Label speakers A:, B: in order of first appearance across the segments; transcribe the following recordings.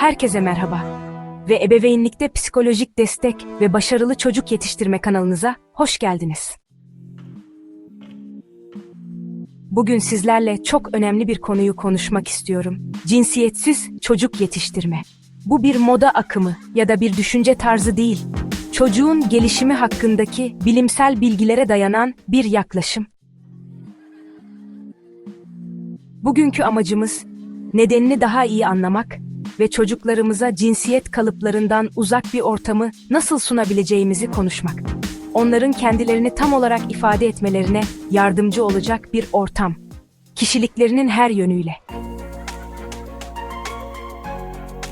A: Herkese merhaba. Ve ebeveynlikte psikolojik destek ve başarılı çocuk yetiştirme kanalınıza hoş geldiniz. Bugün sizlerle çok önemli bir konuyu konuşmak istiyorum. Cinsiyetsiz çocuk yetiştirme. Bu bir moda akımı ya da bir düşünce tarzı değil. Çocuğun gelişimi hakkındaki bilimsel bilgilere dayanan bir yaklaşım. Bugünkü amacımız nedenini daha iyi anlamak ve çocuklarımıza cinsiyet kalıplarından uzak bir ortamı nasıl sunabileceğimizi konuşmak. Onların kendilerini tam olarak ifade etmelerine yardımcı olacak bir ortam. Kişiliklerinin her yönüyle.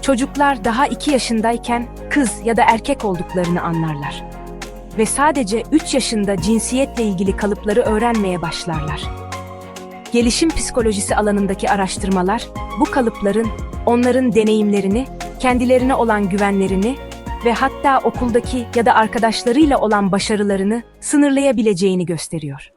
A: Çocuklar daha 2 yaşındayken kız ya da erkek olduklarını anlarlar. Ve sadece 3 yaşında cinsiyetle ilgili kalıpları öğrenmeye başlarlar. Gelişim psikolojisi alanındaki araştırmalar bu kalıpların onların deneyimlerini, kendilerine olan güvenlerini ve hatta okuldaki ya da arkadaşlarıyla olan başarılarını sınırlayabileceğini gösteriyor.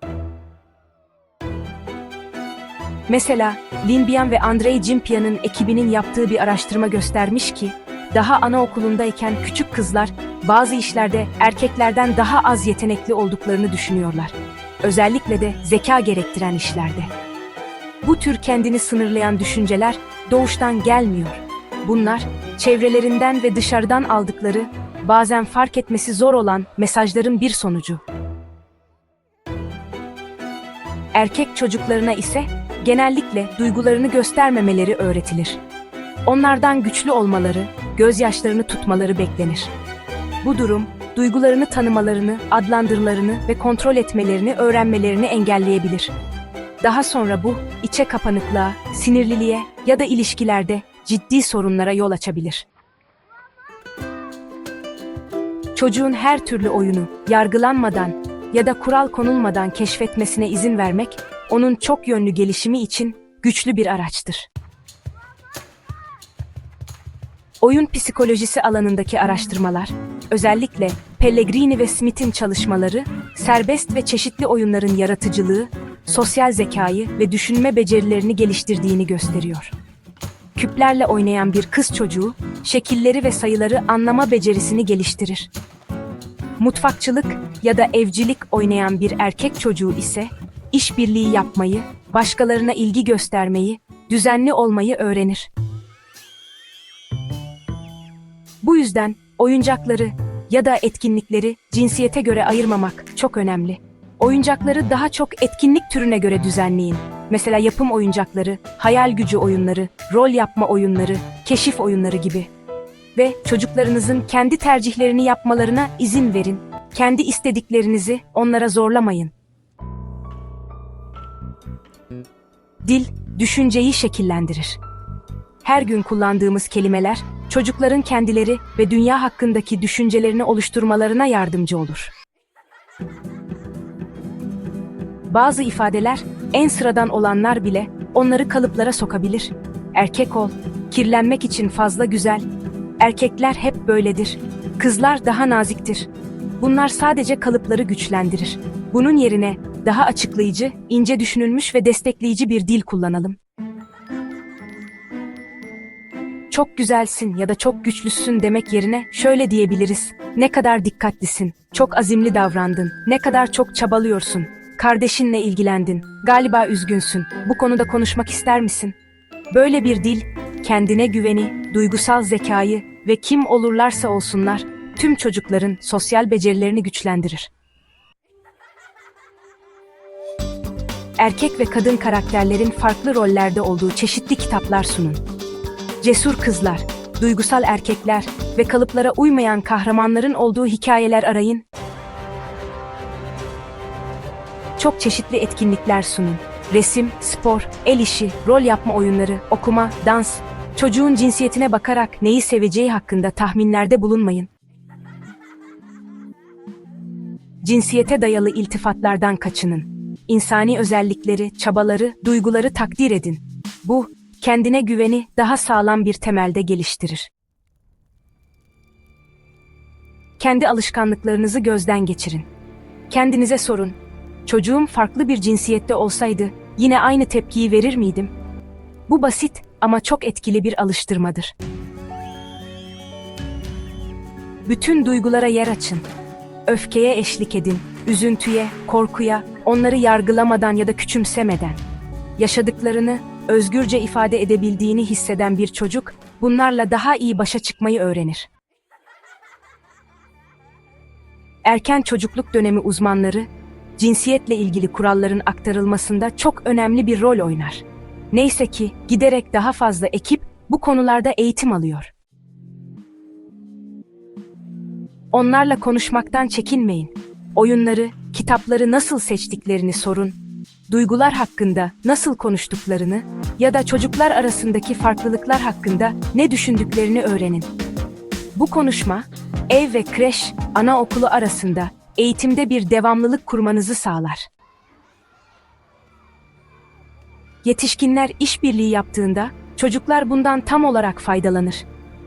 A: Mesela Lin ve Andrei Jimpian'ın ekibinin yaptığı bir araştırma göstermiş ki, daha anaokulundayken küçük kızlar bazı işlerde erkeklerden daha az yetenekli olduklarını düşünüyorlar. Özellikle de zeka gerektiren işlerde. Bu tür kendini sınırlayan düşünceler doğuştan gelmiyor. Bunlar çevrelerinden ve dışarıdan aldıkları, bazen fark etmesi zor olan mesajların bir sonucu. Erkek çocuklarına ise genellikle duygularını göstermemeleri öğretilir. Onlardan güçlü olmaları, gözyaşlarını tutmaları beklenir. Bu durum, duygularını tanımalarını, adlandırmalarını ve kontrol etmelerini öğrenmelerini engelleyebilir. Daha sonra bu, içe kapanıklığa, sinirliliğe ya da ilişkilerde ciddi sorunlara yol açabilir. Çocuğun her türlü oyunu yargılanmadan ya da kural konulmadan keşfetmesine izin vermek, onun çok yönlü gelişimi için güçlü bir araçtır. Oyun psikolojisi alanındaki araştırmalar, özellikle Pellegrini ve Smith'in çalışmaları, serbest ve çeşitli oyunların yaratıcılığı, sosyal zekayı ve düşünme becerilerini geliştirdiğini gösteriyor. Küplerle oynayan bir kız çocuğu, şekilleri ve sayıları anlama becerisini geliştirir. Mutfakçılık ya da evcilik oynayan bir erkek çocuğu ise, işbirliği yapmayı, başkalarına ilgi göstermeyi, düzenli olmayı öğrenir. Bu yüzden oyuncakları ya da etkinlikleri cinsiyete göre ayırmamak çok önemli. Oyuncakları daha çok etkinlik türüne göre düzenleyin. Mesela yapım oyuncakları, hayal gücü oyunları, rol yapma oyunları, keşif oyunları gibi. Ve çocuklarınızın kendi tercihlerini yapmalarına izin verin. Kendi istediklerinizi onlara zorlamayın. Dil, düşünceyi şekillendirir. Her gün kullandığımız kelimeler, çocukların kendileri ve dünya hakkındaki düşüncelerini oluşturmalarına yardımcı olur. Bazı ifadeler, en sıradan olanlar bile onları kalıplara sokabilir. Erkek ol, kirlenmek için fazla güzel. Erkekler hep böyledir. Kızlar daha naziktir. Bunlar sadece kalıpları güçlendirir. Bunun yerine daha açıklayıcı, ince düşünülmüş ve destekleyici bir dil kullanalım. Çok güzelsin ya da çok güçlüsün demek yerine şöyle diyebiliriz. Ne kadar dikkatlisin, çok azimli davrandın, ne kadar çok çabalıyorsun, kardeşinle ilgilendin, galiba üzgünsün, bu konuda konuşmak ister misin? Böyle bir dil, kendine güveni, duygusal zekayı ve kim olurlarsa olsunlar, tüm çocukların sosyal becerilerini güçlendirir. Erkek ve kadın karakterlerin farklı rollerde olduğu çeşitli kitaplar sunun. Cesur kızlar, duygusal erkekler ve kalıplara uymayan kahramanların olduğu hikayeler arayın. Çok çeşitli etkinlikler sunun. Resim, spor, el işi, rol yapma oyunları, okuma, dans. Çocuğun cinsiyetine bakarak neyi seveceği hakkında tahminlerde bulunmayın. Cinsiyete dayalı iltifatlardan kaçının. İnsani özellikleri, çabaları, duyguları takdir edin. Bu, kendine güveni daha sağlam bir temelde geliştirir. Kendi alışkanlıklarınızı gözden geçirin. Kendinize sorun. Çocuğum farklı bir cinsiyette olsaydı yine aynı tepkiyi verir miydim? Bu basit ama çok etkili bir alıştırmadır. Bütün duygulara yer açın. Öfkeye eşlik edin, üzüntüye, korkuya, onları yargılamadan ya da küçümsemeden. Yaşadıklarını özgürce ifade edebildiğini hisseden bir çocuk bunlarla daha iyi başa çıkmayı öğrenir. Erken çocukluk dönemi uzmanları cinsiyetle ilgili kuralların aktarılmasında çok önemli bir rol oynar. Neyse ki giderek daha fazla ekip bu konularda eğitim alıyor. Onlarla konuşmaktan çekinmeyin. Oyunları, kitapları nasıl seçtiklerini sorun. Duygular hakkında nasıl konuştuklarını ya da çocuklar arasındaki farklılıklar hakkında ne düşündüklerini öğrenin. Bu konuşma, ev ve kreş, anaokulu arasında eğitimde bir devamlılık kurmanızı sağlar. Yetişkinler işbirliği yaptığında çocuklar bundan tam olarak faydalanır.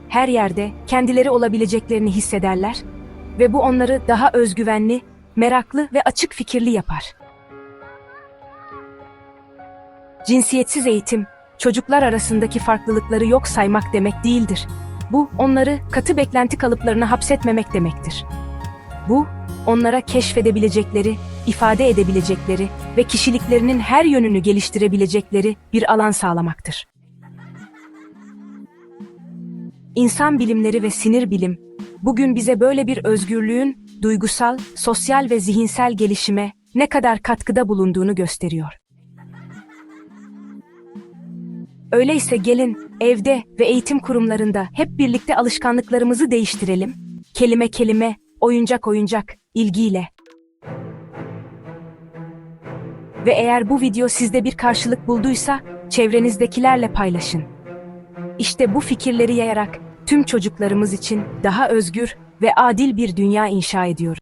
A: Her yerde kendileri olabileceklerini hissederler ve bu onları daha özgüvenli, meraklı ve açık fikirli yapar. Cinsiyetsiz eğitim, çocuklar arasındaki farklılıkları yok saymak demek değildir. Bu, onları katı beklenti kalıplarına hapsetmemek demektir. Bu, onlara keşfedebilecekleri, ifade edebilecekleri ve kişiliklerinin her yönünü geliştirebilecekleri bir alan sağlamaktır. İnsan bilimleri ve sinir bilim, bugün bize böyle bir özgürlüğün duygusal, sosyal ve zihinsel gelişime ne kadar katkıda bulunduğunu gösteriyor. Öyleyse gelin evde ve eğitim kurumlarında hep birlikte alışkanlıklarımızı değiştirelim. Kelime kelime, oyuncak oyuncak, ilgiyle. Ve eğer bu video sizde bir karşılık bulduysa çevrenizdekilerle paylaşın. İşte bu fikirleri yayarak tüm çocuklarımız için daha özgür ve adil bir dünya inşa ediyoruz.